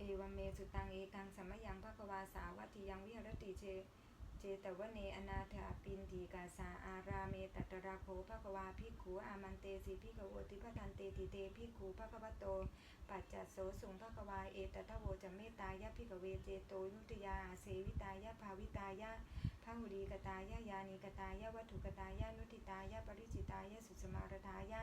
เอวัมเมสุตังเอกังสัมยังภะควาสาวัติยังวิหรติเจเจตวเนอนาถาปินทีกาสาอาราเมตัตระโคภะควาภิกขุอามันเตสิภิกขโวติพทันเตติเตภิกขุภะควโต ปัจจัโสสุงภะควาเอตทะโวจะเมตายะภิกขเวเจโตนุติยาเสวิตายะภาวิตายะพหุรีกตายะยานิกตายะวัตถุกตายะนุติตายะปริจิตายะสุสมารทายะ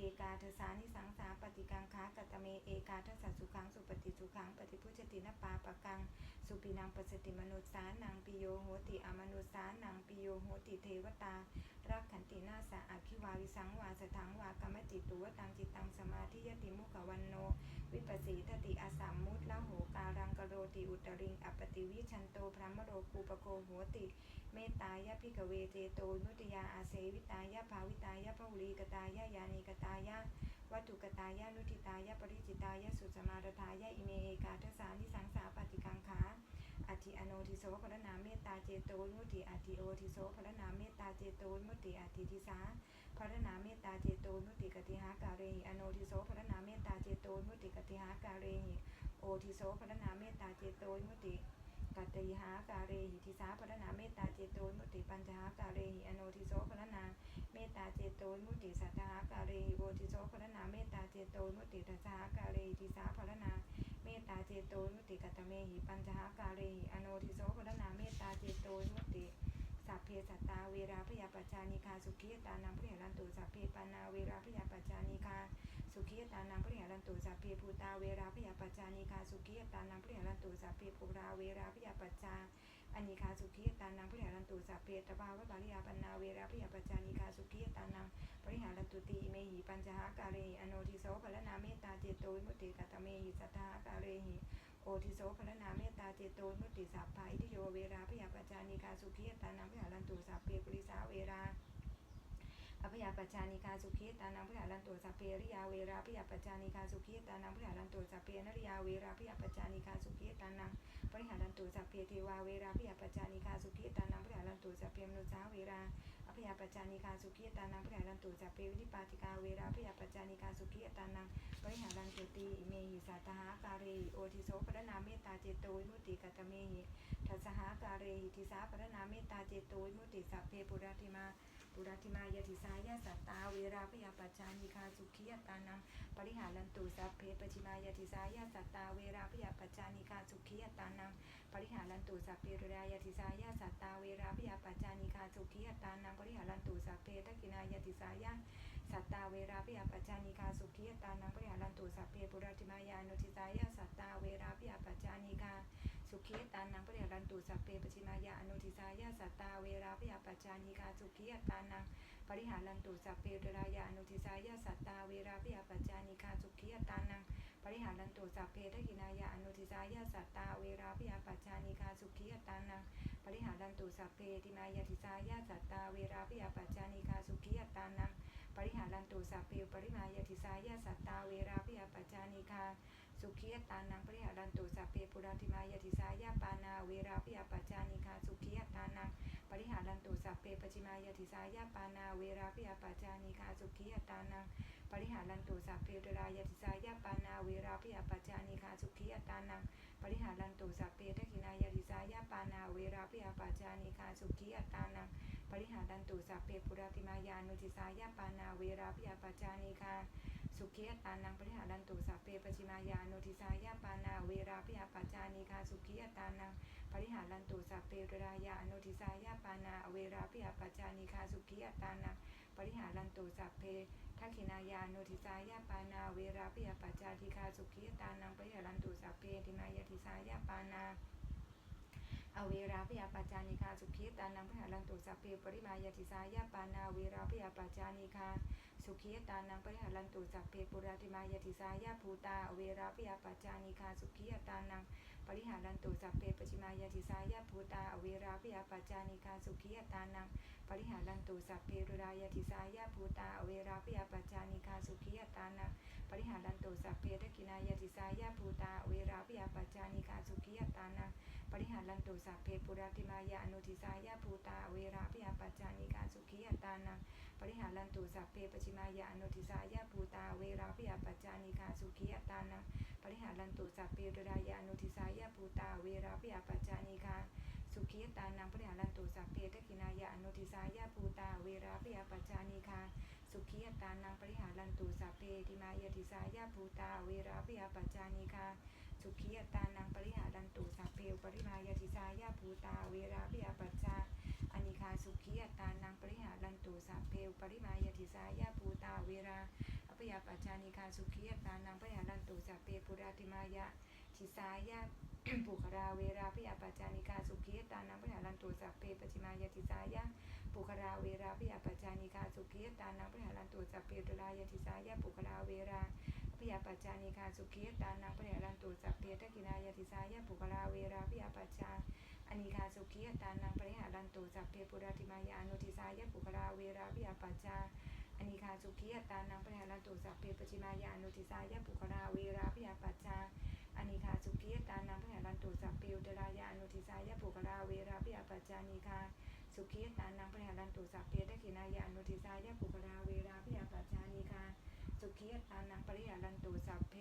เอกาทสานิสังสาปฏิกังคากัตเมเอกาทสัสุขังสุปฏิสุขังปฏิพุชตินปาปะกังสุปินังปสติมนุษสานังปิโยโหติอมนุษสานังปิโยโหติเทวตา รักขันตินาสาอคิวาวิสังวาสถังวากรรมติตุวตังจิตตังสมาธิยติมุขวันโน วิปัสสีทติอาสามมุตละโหการังกโรติอุตริงอปติวิชันโตพระมโรคูปโกโหติ เมตตายะพิกเวเจโตนุติยาอาเสวิตายะภาวิตายะพหุลีกตายะยานิกตายะวัตถุกตายะนุทิตายะปริจิตายะสุสมารทายะอิเมเอกาทสานิสังสาปฏิกังขาอธิอโนทิโสพระนาเมตตาเจโตมุติอธิโอทิโสพระนาเมตตาเจโตมุติอธิทิสาพระนาเมตตาเจโตมุติกติหาการิอโนทิโสพระนาเมตตาเจโตมุติกติหาการิโอทิโสพระนาเมตตาเจโตมุติ กัตติหาการิหิทิสาพระนาเมตตาเจโตมุติปัญจหาการิอโนทิโสพระนาเมตตาเจโตมุติสัตหาการิโอทิโสพระนาเมตตาเจโตมุติทัสหาการิทิสาพระนาเมตตาเจโตมุติกัตเมหิปัญจหาการิอโนทิโสพระนาเมตตาเจโตมุติสัพเพสัตตาเวราพยาปัจจานิคาสุขีตานังพระเหรันตุสัพเพปานาเวราพยาปัจจานิคา สุขียตานังพระเหรันตุสัพเพภูตาเวราพยาปัจจานิคาสุขียตานังพระเหรันตุสัพเพภูราเวราพยาปัจจาอานิคาสุขียตานังพระเหรันตุสัพเพตบาวะบาริยาปันนาเวราพยาปัจจานิคาสุขียตานังปริหารันตุติเมหิปัญจหาการิอโนทิโสพลนาเมตตาเจโตวิมุตติกัตตเมหิสัทธาการิหิโอทิโสพลนาเมตตาเจโตวิมุตติสัพพาอิทิโยเวราพยาปัจจานิกาสุขียตานังพยารันตุสัพเพปุริสาเวรา ปัจจานิกาสุขีตานังพยารันตุสัพเพริยาเวราพยาปัจจานิกาสุขีตานังพยารันตุสัพเพนริยาเวราพยาปัจจานิกาสุขีตานังปริหารันตุสัพเพเทวาเวราพยาปัจจานิกาสุขีตานังพยารันตุสัพเพมนุษาเวราอภยาปัจจานิกาสุขีตานังปริหารันตุจัปเปวินิปาติกาเวราอภยาปัจจานิกาสุขีตานังปริหารันตุตีเมหิสัตหาการิโอทิโสปรนาเมตตาเจโตวิมุติกัตเมหิทัสหาการิทิสาปรนาเมตตาเจโตวิมุตติสัพเพปุราติมา ปุราติมายติสายาสัตตาเวราอภยาปัจจานิกาสุขียตานังปริหารันตุสัพเพปชิมายติสายาสัตตาเวราอภยาปัจจานิกาสุขียตานังปริหารันตุสัพเพรุรายติสายาสัตตาเวราพยาปัจจานิกาสุขียตานังปริหารันตุสัพเพทักินายติสายาสัตตาเวราพยาปัจจานิกาสุขียตานังปริหารันตุสัพเพปุรติมายานุทิสายาสัตตาเวราพยาปัจจานิกา สุขีตานังปริหารันตุสัพเพปชิมายาอนุทิสายาสัตตาเวราพยาปัจจานิกาสุขีตานังปริหารันตุสัพเพรุรายาอนุทิสายาสัตตาเวราพยาปัจจานิกาสุขีตานังปริหารันตุสัพเพทกินายาอนุทิสายาสัตตาเวราพยาปัจจานิกาสุขีตานังปริหารันตุสัพเพติมายาติสายาสัตตาเวราพยาปัจจานิกาสุขีตานังปริหารันตุสัพเพปริมายาติสายาสัตตาเวราพยาปัจจานิกา สุขียตานังปริหารันตุสัพเพปุราติมายาติสายาปานาเวราพยาปัจจานิกาสุขียตานังปริหารันตุสัพเพปจิมายาติสายาปานาเวราพยาปัจจานิกาสุขียตานังปริหารันตุสัพเพตรายาติสายาปานาเวราพยาปัจจานิกาสุขียตานังปริหารันตุสัพเพทักขินายาติสายาปานาเวราพยาปัจจานิกาสุขียตานังปริหารันตุสัพเพปุราติมายานุติสายาปานาเวราพยาปัจจานิกา สุขีตานังปริหารันตุสัพเพปจิมายาโนุติสายาปานาเวราพยาปัจจานิกาสุขียตานังปริหารันตุสัพเพตรายาโนุติสายาปานาเวราพยาปัจจานิกาสุขียตานังปริหารันตุสัพเพทักขินายาโนทิสายาปานาเวราพยาปัจจาธิคาสุขียตานังปริหารันตุสัพเพติมายาติสายาปานา อเวราพยาปัจจานิคาสุขีตานังปริหารันตุสัพเพปริมายติสายาปานาเวราพยาปัจจานิคาสุขีตานังปริหารันตุสัพเพปุราติมายติสายาภูตาอเวราพยาปัจจานิคาสุขีตานังปริหารันตุสัพเพปชิมายติสายาภูตาอเวราพยาปัจจานิคาสุขีตานังปริหารันตุสัพเพรุรายติสายาภูตาอเวราพยาปัจจานิคาสุขีตานังปริหารันตุสัพเพทกินายติสายาภูตาอเวราพยาปัจจานิคาสุขีตานัง ปริหารันตุสัพเพปุราติมายาอนุทิสายาภูตาเวราพิยาปัจจานิคาสุขียตานังปริหารันตุสัพเพปชิมายาอนุทิสายาภูตาเวราพิยาปัจจานิคาสุขียตานังปริหารันตุสัพเพดรายาอนุทิสายาภูตาเวราพิยาปัจจานิคาสุขียตานังปริหารันตุสัพเพทกินายาอนุทิสายาภูตาเวราพิยาปัจจานิคาสุขียตานังปริหารันตุสัพเพติมายติสายาภูตาเวราพิยาปัจจานิคา สุขียตานังปริหารันตุสัพเพปริมายติสายาภูตาเวราพิยาปัจจาอนิคาสุขียตานังปริหารันตุสัพเพปริมายติสายาภูตาเวราอภิยาปัจจานิคาสุขียตานังปริหารันตุสัพเพปุราติมายะทิสายาปุคราเวราพิยาปัจจานิกาสุขียตานังปริหารันตุสัพเพปจิมายติสายะปุคราเวราพิยาปัจจานิกาสุขียตานังปริหารันตุสัพเพตุลายติสายะปุคราเวรา พิยาปัจจานิกาสุขีตานังปริหารันตุสัพเพทกินายติสายะปุคราเวราพิยาปัจจาอนิคาสุขีตานังปริหารันตุสัพเพปุราติมายานุทิสายะปุคราเวราพิยาปัจจาอนิคาสุขีตานังปริหารันตุสัพเพปจิมายานุทิสายะปุคราเวราพิยาปัจจาอนิคาสุขีตานังพระรันตุสัพพิวตรายานุทิสายะปุกราเวราพิยาปัจจานิคาสุขีตานังพระรันตุสัพเพตกินายานุทิสายะปุกราเวราพิยาปัจจานิคา สุขียตานังปริยาลันตุสัพเพ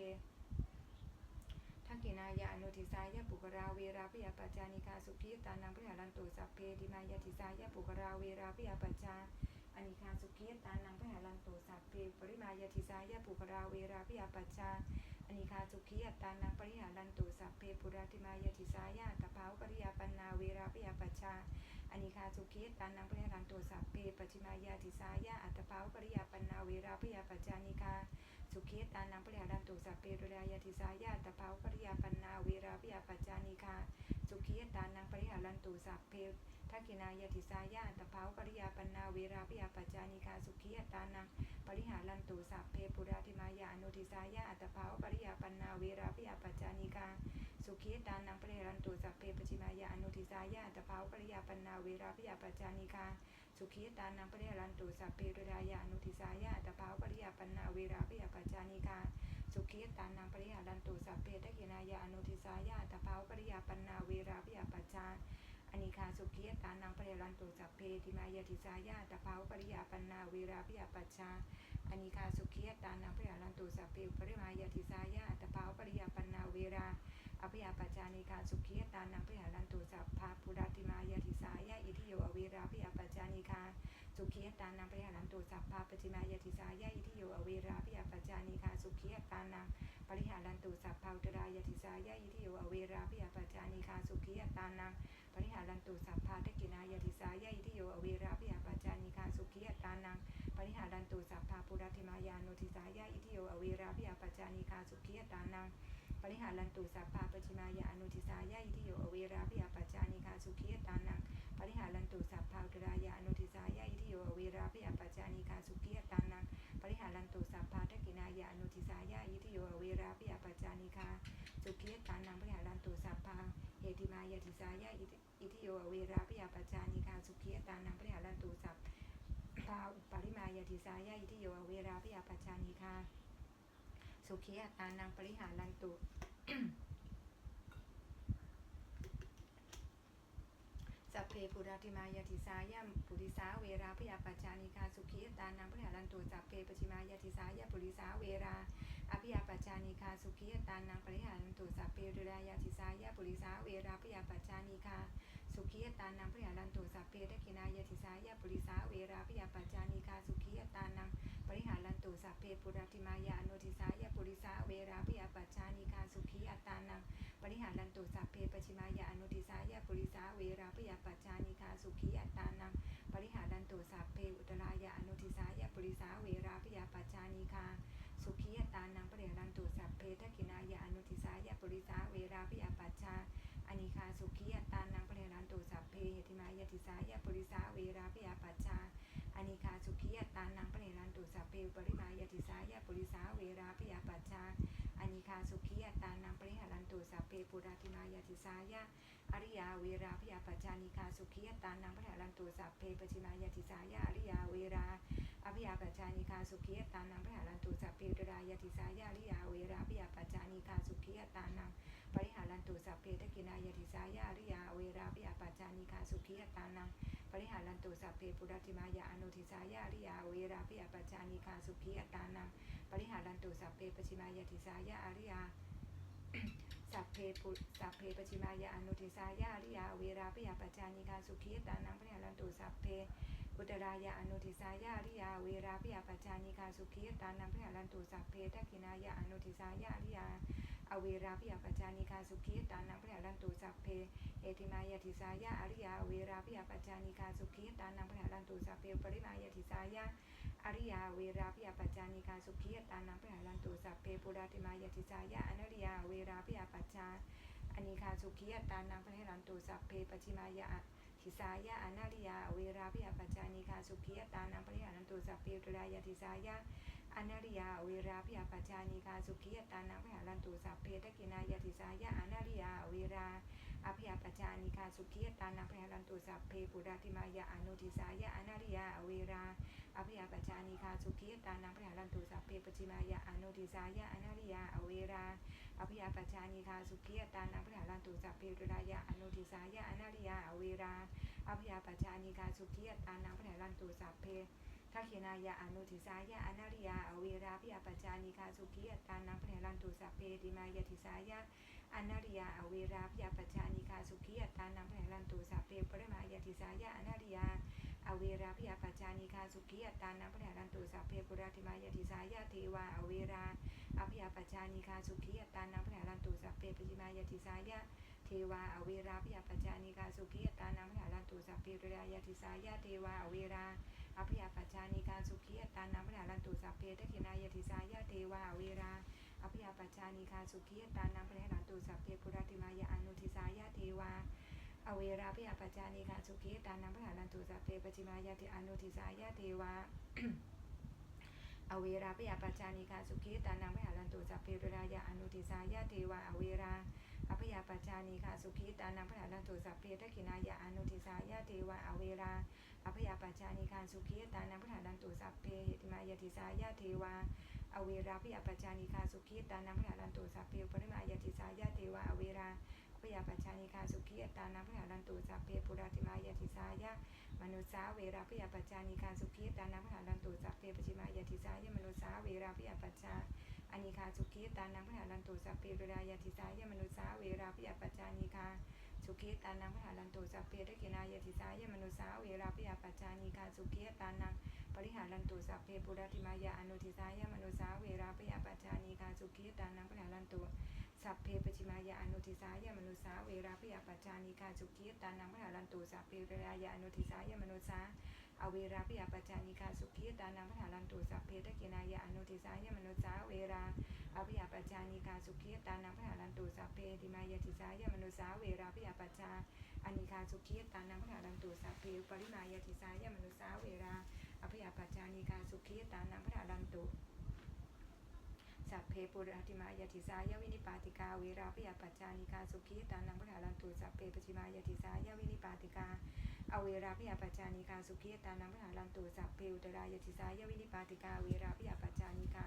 ทักกินายานุทิสายะปุกราเวราพิยาปัจจานิกาสุขียตานังปริยาลันตุสัพเพดิมายาทิสายะปุกราเวราพิยาปัจจาอนิคาสุขียตานังปริยาลันตุสัพเพปริมายาทิสายะปุกราเวราพิยาปัจจา อนิคาสุขียตานังปริหารันตุสัพเพปุราติมายติสายาตะเภาปริยาปันนาเวราปยาปัชชาอนิคาสุขีตานังปริหารันตุสัพเพปจิมายาติสายาอัตเภาปริยาปันนาเวราปยาปัชชานิคาสุขีตานังปริหารันตุสัพเพดุรายติสายาตะเภาปริยาปันนาเวราปยาปัชชานิคา สุขียตานังปริหารันตุสัพเพทักขินายติสายาตะเภาปริยาปันนาเวราปิยาปัชชานิคาสุขียตานังปริหารันตุสัพเพปุราธิมายาอนุทิสายาอัตภาปริยาปันนาเวราปิยาปัจจานิกาสุขีตานังปริหารันตุสัพเพปจิมายาอนุทิสายาอัตภาปริยาปันนาเวราปิยาปัจจานิกาสุขีตานังปริหารันตุสัพเพดุรายาอนุทิสายาอัตภาปริยาปันนาเวราปิยาปัจจานิกา สุขีตานังปริหารันตุสัพเพตะกินายาอนุทิสายาตภาวปริยาปันนาเวราปิยาปัจจาอนิคาสุขีตานังปริรันตุสัพเพติมายติสายาตะเภาปริยาปันนาเวราพิยาปัชชาอนิคาสุขีตานังปริรันตุสัพเพปริมายติสายาตะเภาปริยาปันนาเวราอภิยาปัจจานิคาสุขีตานังปริรันตุสัพพาปุราติมายติสายาอิทิโยอเวราพิยาปัจจานิคา สุขีตานังปริรันตุสัพพาปจิมายติสายาอิทิโยอเวราพิยาปัจจานิคาสุขีตานังปริหารันตุสัพพาอุตรายติสายาอิทิโยอเวราพิยาปัจจานิคาสุขีตานังปริหารันตุสัพพาทกินายติสายาอิทิโยอเวราพิยาปัจจานิคาสุขีตานังปริหารันตุสัพพาปุราธิมายานุทิสายาอิทิโยอเวราพิยาปัจจานิคาสุขีตานังปริหารันตุสัพพาปจิมายาอนุทิสายาอิทิโยอเวราพิยาปัจจานิคาสุขีตานัง ปริหารันตุสัพพาอุตรายาอนุทิสายาอิทิโยอเวราพิยาปัจจานิคาสุขียตานังปริหารันตุสัพพาทกินายาอนุทิสายาอิทิโยอเวราพิยาปัจจานิคาสุขียตานังปริหารันตุสัพพาเอติมายติสายาอิทิโยอเวราพิยาปัจจานิคาสุขียตานังปริหารันตุสัพพาปริมายติสายาอิทิโยอเวราพิยาปัจจานิคาสุขียตานังปริหารันตุ สัพเพ ปุราติมายติสายามปุริสาเวราพยาปัจจานิกาสุขีตานังพระหารันตุสัพเพปชิมายติสายาปุริสาเวราอภิยาปัจจานิกาสุขีตานังปริหารันตุสัพเพดุรายาติสายาปุริสาเวราพยาปัจจานิกาสุขีตานังพระหารันตุสัพเพทกินายติสายาปุริสาเวราพยาปัจจานิกาสุขีตานังปริหารันตุสัพเพปุราติมายานุทิสายาปุริสาเวราพยาปัจจานิกาสุขียตานังปริหารันตุสัพเพปชิมายานุทิสายาปุริ เวราปยาปัจจานิคาสุขีอัตตานังปริหารันตุสัพเพอุตรายาอนุทิสายาปุริสาเวราปยาปัจจานิคาสุขีอัตตานังปริหารันตุสัพเพทักินายาอนุทิสายาปุริสาเวราปยาปัจจาอนิคาสุขีอัตตานังปริหารันตุสัพเพเหติมายาติสายาปุริสาเวราปยาปัจจาอนิคาสุขีอัตตานังปริหารันตุสัพเพปริมายาติสายาปุริสาเวราปยาปัจจาอนิคาสุขีอัตตานังปริหารันตุสัพเพปุราติมายาติสายา อริยาเวราพยาปัจจานิคาสุขีอัตตานังปริหารันตุสัพเพปชิมายาติสายาอริยาเวราอภิยาปัจจานิคาสุขีอัตตานังปริหารันตุสัพเพตรายาติสายาอริยาเวราพยาปัจจานิคาสุขีอัตตานังปริหารันตุสัพเพตกินายาติสายาอริยาเวราพยาปัจจานิคาสุขีอัตตานังปริหารันตุสัพเพปุราติมายาอนุทิสายาอริยาเวราปิยปัจจานิคาสุขีอัตตานังปริหารันตุสัพเพปชิมายาทิสายาอริยา สัพเพปุสัพเพปชิมายาอนุทิสายาริยาเวราปิยาปัจจานิกาสุขีตานังปริหารันตุสัพเพอุตรายาอนุทิสายาริยาเวราปิยาปัจจานิกาสุขีตานังปริหารันตุสัพเพทักขินายาอนุทิสายาริยา อเวราปิยปัจจานิคาสุขีตานังปริหารันตุสัพเพเอติมายาทิสายาอริยาเวราปิยปัจจานิกาสุขีตานังปะหารันตุสัพเพปริมายาทิสายาอริยาเวราปิยปัจจานิกาสุขีตานังปะหารันตุสัพเพปุราติมายาทิสายาอนาริยาเวราปิยปัจจาอนิคาสุขีตานังปะหารันตุสัพเพปชิมายาทิสายาอนาริยาเวราปิยปัจจานิกาสุขีตานังปะหารันตุสัพเพตุรายาทิสายา อนาริยาเวราปิยปัจจานิกาสุขีตานังปะหารันตุสัพเพตะกินายาทิสายาอนาริยาเวราอภิยปัจจานิคาสุขียตานังพระรันตุสัพเพปุราติมายาอนุทิสายาอนาริยาอเวราอภิยปัจจานิคาสุขียตานังพระรันตุสัพเพปจิมายาอนุทิสายาอนาริยาอเวราอภิยปัจจานิคาสุขียตานังพระรันตุสัพเพตุรายาอนุทิสายาอนาริยาอเวราอภิยปัจจานิคาสุขียตานังพระรันตุสัพเพ ทักขินายาอนุทิสายาอนาริยาอเวราพิยปัจจานิคาสุขียตานังพระรันตุสัพเพติมายาทิสายาอนาริยาอเวราพยาปัจจานิคาสุขียตานังพระรันตุสัพเพปริมายาติสายาอนาริยาอเวราพยาปัจจานิคาสุขียตานังพระรันตุสัพเพปุราติมายาติสายาเทวาอเวราอภยาปัจจานิคาสุขียตานังพระรันตุสัพเพปจิมายาติสายาเทวาอเวราพยาปัจจานิคาสุขีตานังพระรันตุสัพพปุรยาติสายาเทวาอเวรา อภยาปัจจานิกาสุขีตานังพระรันตุสัพเพตขินายาติสายาเทวาเวราอภิยาปัจจานิกาสุขีตานังพระรันตุสัพเพปุรติมายาอนุทิสายาเทวาอเวราพิยาปัจจานิกาสุขีตานังพระรันตุสัพเพปจิมายาติอนุทิสายาเทวา อเวราพิยาปัจจานิคาสุขีตานังพระรันตุสัพเพปุรายาอนุทิสายาเทวาอเวราอภิยาปัจจานิคาสุขีตานังพระรันตุสัพเพทักขินายาอนุทิสายาเทวาอเวราอภิยาปัจจานิคาสุขีตานังพระรันตุสัพเพหิติมายาติสายาเทวาอเวราพิยาปัจจานิคาสุขีตานังพระรันตุสัพเพปริมายาติสายาเทวาอเวราพยาปัจจานิคาสุขีตานังพระรันตุสัพเพปุราติมายาติสายา มนุสาเวราพยาปัจจานิคาสุขีตานังพระรันตุสัพเพปจิมายาติสายมนุสาเวราพยาปัจจาอานิคาสุขีตานังพระรันตุสัพเพปุรายาติสายมนุสาเวราพยาปัจจานิคาสุขีตานังพระรันตุสัพเพตะกินายติสายมนุสาเวราพยาปัจจานิกาสุขีตานังปริหารันตุสัพเพปุราติมายาอนุทิสายมนุสาเวราพยาปัจจานิกาสุขีตานังปริหารันตุ สัพเพปจิมายาอนุทิสายามนุสาเวราพยาปัจจานิกาสุขีตานังปริหารันตุสัพเพปรายาอนุทิสายามนุสาอเวราพยาปัจจานิกาสุขีตานังปริหารันตุสัพเพตะกินายาอนุทิสายามนุสาเวราอภิยาปัจจานิกาสุขีตานังพระหารันตุสัพเพติมายติสายามนุสาเวราภิยาปัจจาอานิคาสุขีตานังพระหารันตุสัพเพปริมายติสายามนุสาเวราอภิยาปัจจานิกาสุขีตานังพระหารันตุ สัพเพปุราติมายติสายวินิปาติกาเวราภิยาปัจจานิกาสุขีตานังพระหารันตุสัพเพปจิมายติสายวินิปาติกาอเวราภิยาปัจจานิกาสุขีตานังพระหารันตุสัพเพอุตรายติสายวินิปาติกาเวราภิยาปัจจานิกา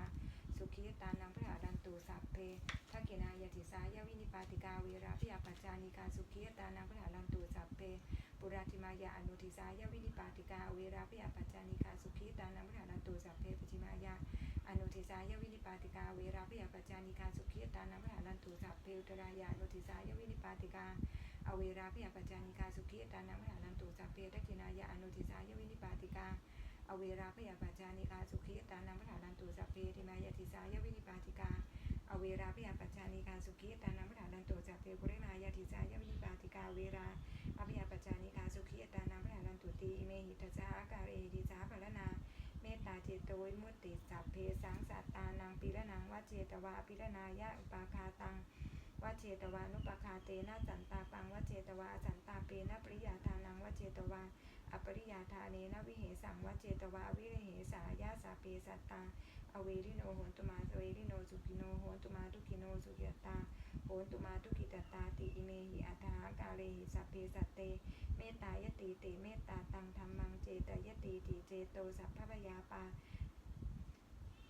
สุขีตานังพระหารันตุสัพเพทักขินายติสายวินิปาติกาเวราพิยาปัจจานิกาสุขีตานังพระหารันตุสัพเพ ปุราติมายาอนุทิสายวินิปาติกาเวราพิยาปัจจานิกาสุขีตานังพระหารันตุสัพเพปจิมายาอนุทิสายวินิปาติกาเวราพิยาปัจจานิกาสุขีตานังพระหารันตุสัพเพอุตรายาอนุทิสายวินิปาติกาอเวราพิยาปัจจานิกาสุขีตานังพระหารันตุสัพเพทักขินายาอนุทิสายวินิปาติกาอเวราพยาปัจจานิกาสุขีตานังพระหารันตุสัพเพติมายติสายวินิปาติกา อเวราพยาปัจจานิกาสุขีตานังพระหารันตุสัพเพปุเรมายติสายวิปาติกาเวราอภยาปัจจานิกาสุขีตานังพระหารันตุตีเมหิตจาอาการเอหิสาภรนาเมตตาเจโตวิมุตติสัพเพสังสัตตานังปีระนังวเจตวาปิระนายะอุปาคาตังวเจตวานุปคาเตนะสันตาปังวเจตวาสันตาเปนะปริยาทานังวเจตวาอปริยาทาเนนะวิเหสังวเจตวาวิเหสายาสาเปสัตตา อเวริโนโหนตุมาเวริโนสุกิโนโหนตุมาทุกิโนสุกิตตาโหนตุมาทุกิตตาติอิเมหิอัฏฐากาเลหิสัพเพสัตเต เมตตายติติเมตตาตังธรรมังเจตยติติเจโตสัพพะยาปา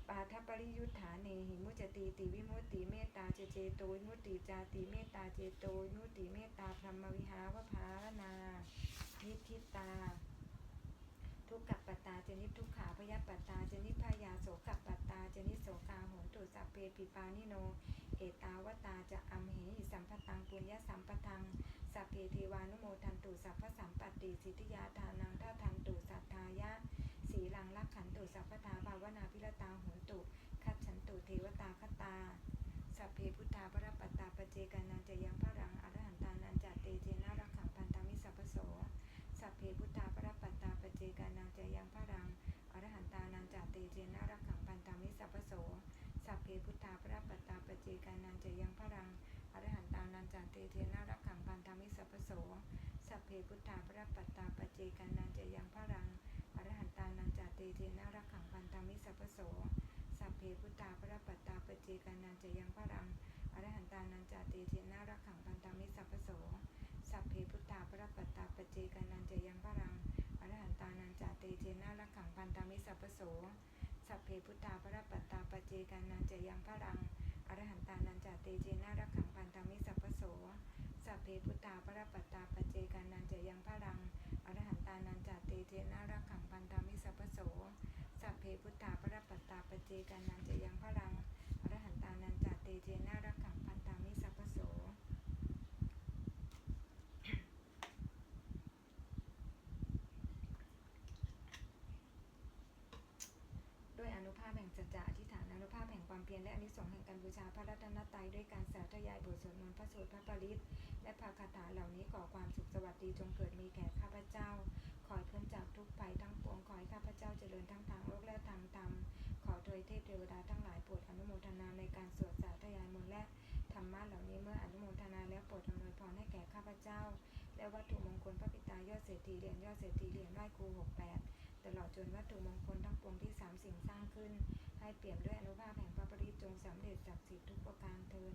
ปาทัปปริยุทธาเนหิมุจติติวิมุตติเมตตาเจเจโตวิมุตติจาติเมตตาเจโตวิมุตติเมตตาพรหมวิหาวภารนานิทิตา ทุกขปัตตาเจนิทุกขาพยาปัตตาเจนิพยา ปิปานิโน เอตาวตาจะอัมเหหิสัมปตังปุญญสัมปทังสัพเพเทวานุโมทันตุสัพพสัมปติสิทธิยาทานังท่าทันตุสัทธายะสีลังลักขันตุสัพพทาภาวนาพิรตาโหนตุคัจฉันตุเทวตาคตาสัพเพพุทธาปรปัตตาปเจกานันจะยังพระรังอรหันตานันจะเตเจนะรักขังพันธมิสัพโสสัพเพพุทธาปรปัตตาปเจกานังจะยังพระรังอรหันตานันจะเตเจนะรักขังพันธมิสัพโส จกานันจะยังพระรังอรหันตานันจะเตเจนะรักขังพันธมิสัพโสสัพเพพุทธาประปัตตาปเจกานันจะยังพระรังอรหันตานันจะเตเจนะรักขังพันธมิสัพโสสัพเพพุทธาประปัตตาปเจกานันจะยังพระรังอรหันตานันจะเตเจนะรักขังพันธมิสัพโสสัพเพพุทธาประปัตตาปเจกานันจะยังพระรังอรหันตานันจะเตเจนะรักขังพันธมิสัพโสสัพเพพุทธาประปัตตาปเจกานันจะยังพระรัง รหันตานันจาเตเจนารักขังพันธมิสัพพโสสัพเพพุตตาปรปัตตาปเจกานันจะยังพรังอรหันตานันจาเตเจนารักขังพันธมิสัพพโสสัพเพพุตตาปรปัตตาปเจกานันจะยังพรังอรหันตานันจาเตเจนารักขังพันธมิสัพพโส ด้วยอนุภาพแห่งสัจจะอธิษฐานอนุภาพ แห่งความเพียรและอนิสงส์แห่งการบูชาพระรัตนตรัยด้วยการสาธยายบทสวดมนต์พระสูตรพระปริตและพระคาถาเหล่านี้ก่อความสุขสวัสดีจงเกิดมีแก่ข้าพเจ้า ขอให้พ้นจากทุกภัยทั้งปวงขอให้ข้าพเจ้าเจริญทั้งทางโลกและทางธรรม ขอโดยเทพเทวดาทั้งหลายโปรดอนุโมทนาในการสวดสาธยายมนต์และธรรมะเหล่านี้เมื่ออนุโมทนาแล้วโปรดอำนวยพรให้แก่ข้าพเจ้า และวัตถุมงคลพระปิตายอดเศรษฐีเหรียญยอดเศรษฐีเหรียญไหว้ครูหกแปด ตลอดจนวัตถุมงคลทั้งปวงที่สามสิ่งสร้างขึ้น ให้เปี่ยมด้วยอนุภาพแห่งพระปริจงสำเร็จศักดิ์สิทธิ์ทุกประการเทิน